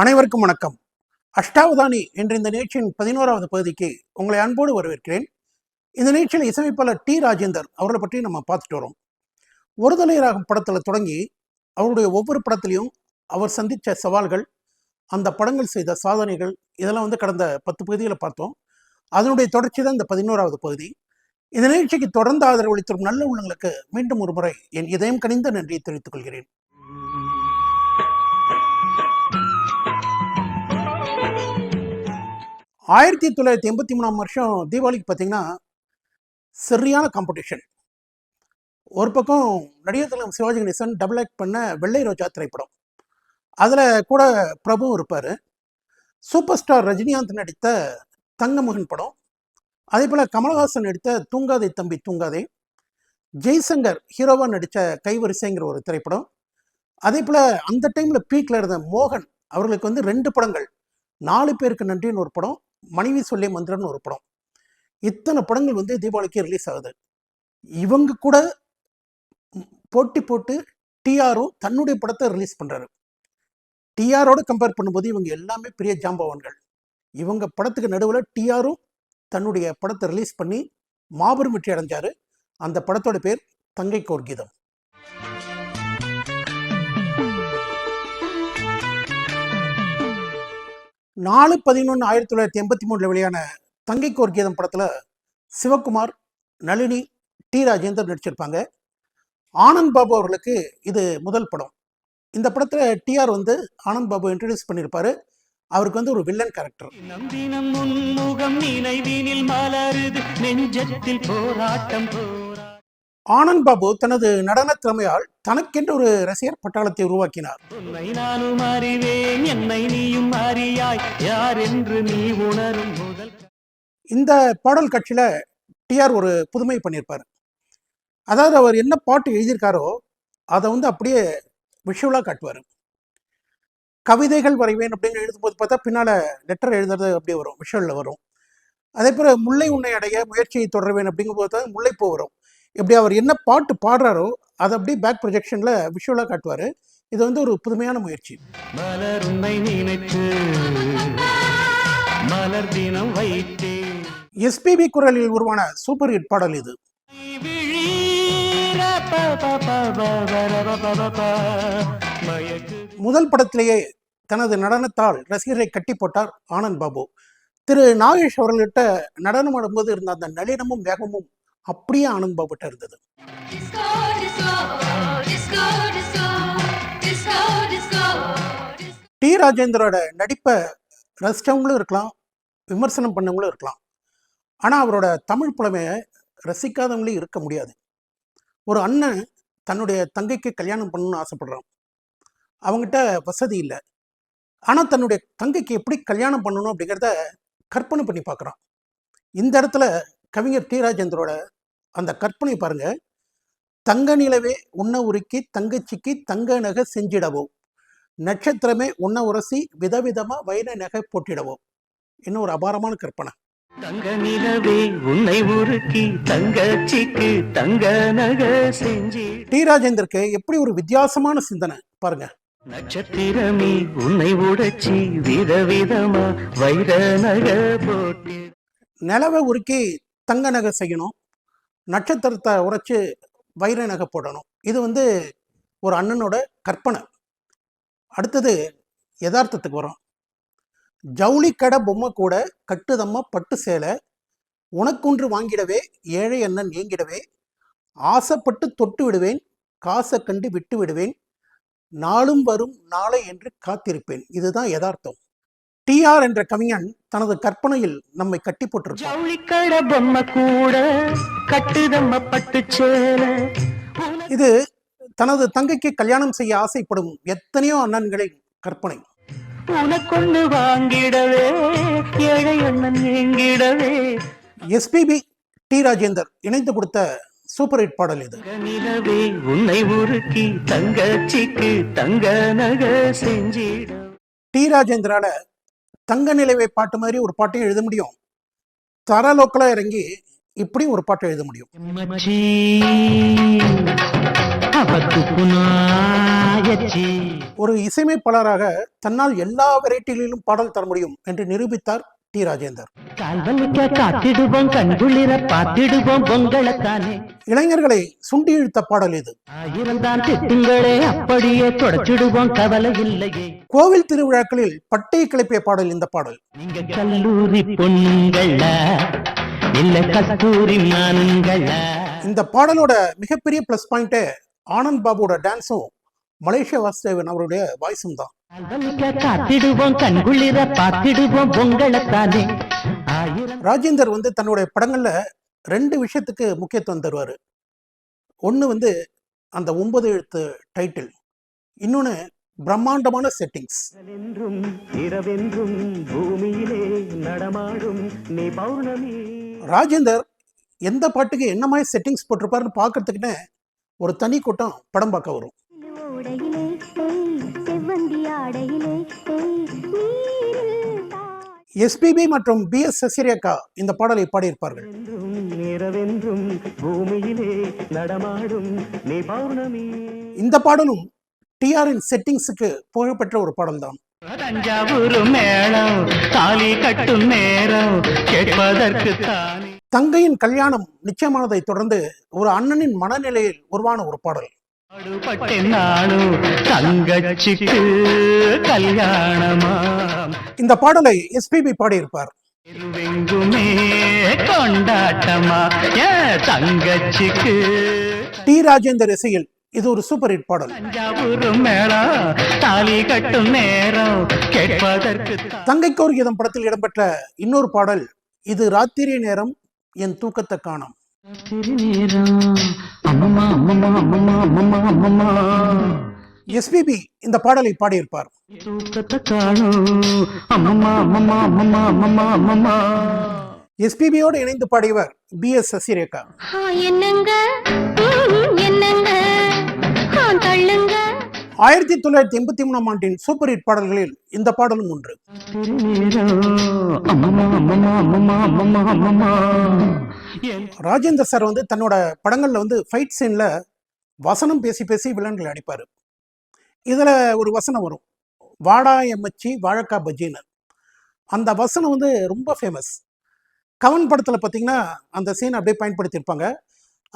அனைவருக்கும் வணக்கம். அஷ்டாவதானி என்ற இந்த நிகழ்ச்சியின் பதினோராவது பகுதிக்கு உங்களை அன்போடு வரவேற்கிறேன். இந்த நிகழ்ச்சியில் இசையமைப்பாளர் டி ராஜேந்தர் அவர்களை பற்றி நம்ம பார்த்துட்டு வரோம். ஒரு ராகம் படத்தில் தொடங்கி அவருடைய ஒவ்வொரு படத்திலையும் அவர் சந்தித்த சவால்கள் அந்த படங்கள் செய்த சாதனைகள் இதெல்லாம் வந்து கடந்த பத்து பகுதிகளை பார்த்தோம். அதனுடைய தொடர்ச்சி தான் இந்த பதினோராவது பகுதி. இந்த நிகழ்ச்சிக்கு தொடர்ந்து ஆதரவு அளித்திரும் நல்ல உள்ளங்களுக்கு மீண்டும் ஒரு முறை என் இதயம் கனிந்த நன்றியை தெரிவித்துக் கொள்கிறேன். ஆயிரத்தி தொள்ளாயிரத்தி எண்பத்தி மூணாம் வருஷம் தீபாவளிக்கு பார்த்தீங்கன்னா சரியான காம்படிஷன் ஒரு பக்கம் நடிகர் தலைவர் சிவாஜி கணேசன் டபுள் ஆக்ட் பண்ண வெள்ளை ரோஜா திரைப்படம். அதில் கூட பிரபு இருப்பார். சூப்பர் ஸ்டார் ரஜினிகாந்த் நடித்த தங்கமகன் படம். அதே போல் கமலஹாசன் நடித்த தூங்காதே தம்பி தூங்காதே. ஜெய்சங்கர் ஹீரோவாக நடித்த கைவரிசைங்கிற ஒரு திரைப்படம். அதே போல் அந்த டைமில் பீக்கில் இருந்த மோகன் அவர்களுக்கு வந்து ரெண்டு படங்கள். நாலு பேருக்கு நன்றின்னு ஒரு படம். மனைவி சொல்லி மந்திரம்னு ஒரு படம். இத்தனை படங்கள் வந்து தீபாவளிக்கு ரிலீஸ் ஆகுது. இவங்க கூட போட்டி போட்டு டிஆரும் தன்னுடைய படத்தை ரிலீஸ் பண்ணுறாரு டிஆரோட கம்பேர் பண்ணும்போது இவங்க எல்லாமே பெரிய ஜாம்பவான்கள். இவங்க படத்துக்கு நடுவில் டிஆரும் தன்னுடைய படத்தை ரிலீஸ் பண்ணி மாபெரும் வெற்றி அடைஞ்சாரு. அந்த படத்தோட பேர் தங்கை கோர்கீதம் நாலு பதினொன்று ஆயிரத்தி தொள்ளாயிரத்தி எண்பத்தி மூணில் வெளியான தங்கை ஒரு கீதம் படத்தில் சிவகுமார் நளினி டி. ராஜேந்தர் நடிச்சிருப்பாங்க. ஆனந்த் பாபு அவர்களுக்கு இது முதல் படம். இந்த படத்தில் டிஆர் வந்து ஆனந்த் பாபு இன்ட்ரடியூஸ் பண்ணியிருப்பாரு அவருக்கு வந்து ஒரு வில்லன் கேரக்டர் நம்பினம் முன்முகம் நினைவினில் மலருது. நெஞ்சத்தில் போராட்டம் ஆனந்த் பாபு தனது நடன திறமையால் தனக்கென்று ஒரு ரசிகர் பட்டாளத்தை உருவாக்கினார். நானும் அறிவேன் என்னை நீயும் அறியாய் யார் என்று நீ உணரும் இந்த பாடல் காட்சியில் டிஆர் ஒரு புதுமை பண்ணியிருப்பார். அதாவது அவர் என்ன பாட்டு எழுதியிருக்காரோ அதை வந்து அப்படியே விஷுவலாக காட்டுவார். கவிதைகள் வரைவேன் அப்படின்னு எழுதும்போது பார்த்தா பின்னால் லெட்டர் எழுதுறது அப்படியே வரும் விஷுவலில் வரும். அதே போல் முல்லை உன்னை அடைய முயற்சியை தொடர்வேன் அப்படிங்கும்போது தான் முல்லைப்பூ வரும். இப்படி அவர் என்ன பாட்டு பாடுறாரோ அதை அப்படியே பேக் ப்ரொஜெக்ஷனில் விஷுவலாக காட்டுவார். இது வந்து ஒரு புதுமையான முயற்சி. எஸ்பிபி குரலில் உருவான சூப்பர் ஹிட் பாடல் இது. முதல் படத்திலேயே தனது நடனத்தால் ரசிகரை கட்டி போட்டார் ஆனந்த் பாபு. திரு நாகேஷ் அவர்கள்கிட்ட நடனம் ஆடும்போது இருந்த அந்த நளினமும் வேகமும் அப்படியே ஆனந்த் பாபுட்ட இருந்தது. டி. ராஜேந்தரோட நடிப்பை ரசித்தவங்களும் இருக்கலாம் விமர்சனம் பண்ணவங்களும் இருக்கலாம். ஆனால் அவரோட தமிழ் புலமையை ரசிக்காதவங்களும் இருக்க முடியாது. ஒரு அண்ணன் தன்னுடைய தங்கைக்கு கல்யாணம் பண்ணணும்னு ஆசைப்படுறான். அவங்ககிட்ட வசதி இல்லை. ஆனால் தன்னுடைய தங்கைக்கு எப்படி கல்யாணம் பண்ணணும் அப்படிங்கிறத கற்பனை பண்ணி பார்க்குறான். இந்த இடத்துல கவிஞர் டி. ராஜேந்தரோட அந்த கற்பனை பாருங்க. தங்க நிலவே உன்ன உருக்கி தங்கச்சிக்கு தங்க நகை செஞ்சிடவும். நட்சத்திரமே உன்ன உரசி விதவிதமா வைர நகை போட்டிடவும். இன்னும் ஒரு அபாரமான கற்பனை. தங்க நிலவே உன்னை உருக்கி தங்கச்சிக்கு தங்க நக செஞ்சி டி. ராஜேந்தருக்கு எப்படி ஒரு வித்தியாசமான சிந்தனை பாருங்க. நட்சத்திரமே உன்னை உடைச்சி விதவிதமா வைர நக போட்டு நிலவை உருக்கி தங்க நகை செய்யணும். நட்சத்திரத்தை உரைச்சி வைர நகை போடணும். இது வந்து ஒரு அண்ணனோட கற்பனை. அடுத்தது யதார்த்தத்துக்கு வரும். ஜவுளி கடை பொம்மை கூட கட்டுதம்மா பட்டு சேலை உனக்குன்று வாங்கிடவே ஏழை அண்ணன் ஏங்கிடவே ஆசைப்பட்டு தொட்டு விடுவேன் காசை கண்டு விட்டு விடுவேன் நாளும் வரும் நாளை என்று காத்திருப்பேன். இதுதான் யதார்த்தம். டிஆர் என்ற கவிஞன் தனது கற்பனையில் நம்மை கட்டி போட்டிருப்பான் ஜவுளிக்கட பொம்மை கூட கட்டுதம்ம பட்டு சேல. இது தனது தங்கைக்கு கல்யாணம் செய்ய ஆசைப்படும் எத்தனையோ அண்ணன்களின் கற்பனை. உனக்கொண்டு வாங்கிடவே ஏழை அண்ணன் எஸ்பிபி டி ராஜேந்தர் இணைந்து கொடுத்த சூப்பர் ஹிட் பாடல் இது. நிலவே உன்னை உருக்கி தங்கச்சிக்கு தங்க நக செஞ்சிட. டி ராஜேந்திரால தங்க நிலைவை பாட்டு மாதிரி ஒரு பாட்டையும் எழுத முடியும். தரலோக்கலா இறங்கி இப்படி ஒரு பாட்டை எழுத முடியும். ஒரு இசையமைப்பாளராக தன்னால் எல்லா வெரைட்டிகளிலும் பாடல் தர முடியும் என்று நிரூபித்தார் டி ராஜேந்தர் காத்திடுவோம் கண்குளிர பார்த்திடுவோம் பொங்கலத்தானே. இளைஞர்களை சுண்டி இழுத்த பாடல் இது. ஆயிரம் தான் திட்டுங்களே அப்படியே தொடச்சிடுவோம் கவலை இல்லையே. கோவில் திருவிழாக்களில் பட்டையை கிளப்பிய பாடல் இந்த பாடல். நீங்க கல்லூரி பொண்ணுங்கள இல்ல கஸ்தூரி மானுங்கள. இந்த பாடலோட மிகப்பெரிய ப்ளஸ் பாயிண்ட்டே ஆனந்த் பாபுவோட டான்ஸும் மலேசியா வாசுதேவன் அவருடைய வாய்ஸும் தான். காத்திடுவோம் கண்குளிர பார்த்திடுவோம் பொங்கலத்தானே. ஆயிரம் ராஜேந்தர் வந்து தன்னுடைய படங்கள்ல ரெண்டு விஷயத்துக்கு முக்கியத்துவம் தருவார். ஒன்று வந்து அந்த ஒன்பது எழுத்து டைட்டில். இன்னொன்று பிரம்மாண்டமான செட்டிங்ஸ். என்றும் இரவென்றும் பூமியிலே நடமாடும் நீ பௌர்ணமி. ராஜேந்தர் எந்த பாட்டுக்கு என்ன மாதிரி செட்டிங்ஸ் போட்டிருப்பாருன்னு பார்க்கறதுக்குன்னு ஒரு தனி கூட்டம் படம் பார்க்க வரும். தா எஸ்பிபி மற்றும் பி எஸ் சசிரேகா இந்த பாடலை பாடியிருப்பார்கள். என்றும் இரவென்றும் பூமியிலே நடமாடும் நீ பௌர்ணமி. இந்த பாடலும் டிஆரின் செட்டிங்ஸுக்கு புகழ்பெற்ற ஒரு பாடல் தான் தஞ்சாவூர் மேளம் தாலி கட்டும் நேரம் கேட்பதற்கு தானே. தங்கையின் கல்யாணம் நிச்சயமானதை தொடர்ந்து ஒரு அண்ணனின் மனநிலையில் உருவான ஒரு பாடல். இந்த பாடலை எஸ்பிபி பாடியிருப்பார். டி ராஜேந்தர் இசையில் இது ஒரு சூப்பர் ஹிட் பாடல். தஞ்சாவூர் மேளம் தாலி கட்டும் நேரம் கேட்பதற்கு தான் தங்கைக்கு ஒரு கீதம் படத்தில் இடம்பெற்ற இன்னொரு பாடல் இது ராத்திரி நேரம் என் தூக்கத்தை காணோம். எஸ்பிபி இந்த பாடலை பாடியிருப்பார். எஸ்பிபியோடு இணைந்து பாடியவர் பி எஸ் சசிரேகா. என்னங்க? என்னங்க? தள்ளுங்க. ஆயிரத்தி தொள்ளாயிரத்தி எண்பத்தி மூணாம் ஆண்டின் சூப்பர் ஹிட் பாடல்களில் இந்த பாடலும் ஒன்று. ராஜேந்தர் சார் வந்து தன்னோட படங்கள்ல வந்து ஃபைட் சீன்ல வசனம் பேசி பேசி வில்லன்களை அடிப்பார். இதில் ஒரு வசனம் வரும். வாடா எம்மச்சி வாழக்கா பஜ்ஜினர் அந்த வசனம் வந்து ரொம்ப ஃபேமஸ் கவன் படத்தில் பார்த்தீங்கன்னா அந்த சீன் அப்படியே பயன்படுத்தியிருப்பாங்க.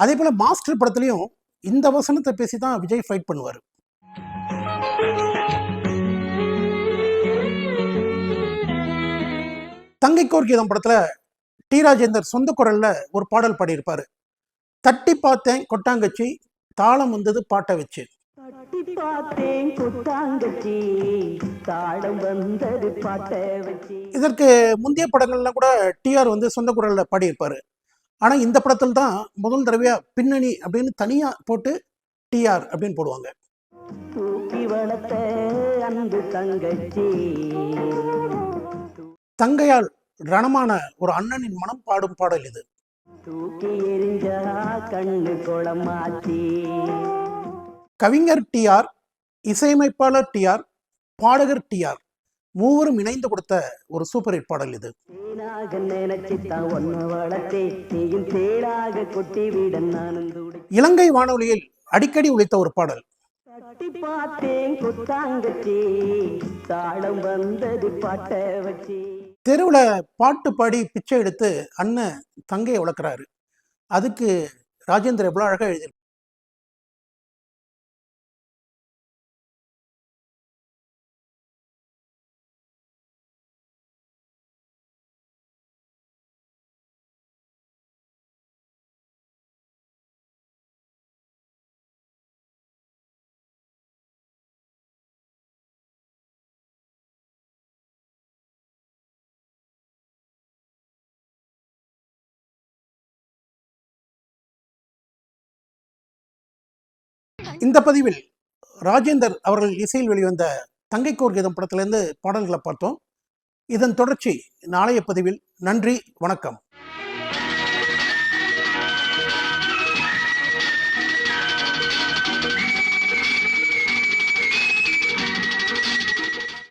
அதே போல் மாஸ்டர் படத்துலையும் இந்த வசனத்தை பேசி தான் விஜய் ஃபைட் பண்ணுவார். தங்கைக்கோர் கீதம் படத்துல டி. ராஜேந்தர் சொந்த குரல்ல ஒரு பாடல் பாடியிருப்பாரு. தட்டி பார்த்தேன் கொட்டாங்கச்சி தாளம் வந்தது பாட்டை வச்சு. தட்டி பார்த்தேன் குத்தாங்கச்சி தாளம் வந்தது பாட்டை வச்சு. இதற்கு முந்தைய படங்கள்லாம் கூட டிஆர் வந்து சொந்த குரல்ல பாடியிருப்பாரு. ஆனா இந்த படத்தில் தான் முதல் தடவையா பின்னணி அப்படின்னு தனியா போட்டு டிஆர் அப்படின்னு போடுவாங்க. வளர்த்த அன்பு தங்கச்சி. தங்கையால் ரணமான ஒரு அண்ணனின் மனம் பாடும் பாடல் இது. தூக்கி எரிஞ்சா கண்ணு குளமாச்சி. கவிஞர் டிஆர் இசையமைப்பாளர் டிஆர் பாடகர் டிஆர் மூவரும் இணைந்து கொடுத்த ஒரு சூப்பர் ஹிட் பாடல் இது. இலங்கை வானொலியில் அடிக்கடி ஒலித்த ஒரு பாடல். தட்டி பார்த்தேன் குத்தாங்கச்சி தாளம் வந்தது பாட்ட வச்சு. தெருவில் பாட்டு பாடி பிச்சை எடுத்து அண்ணன் தங்கையை வளர்க்குறாரு. அதுக்கு ராஜேந்திர எவ்வளோ அழகாக எழுதி இந்த பதிவில் ராஜேந்தர் அவர்கள் இசையில் வெளிவந்த தங்கைக்கோர் கீதம் படத்திலிருந்து பாடல்களை பார்த்தோம். இதன் தொடர்ச்சி நாளைய பதிவில். நன்றி வணக்கம்.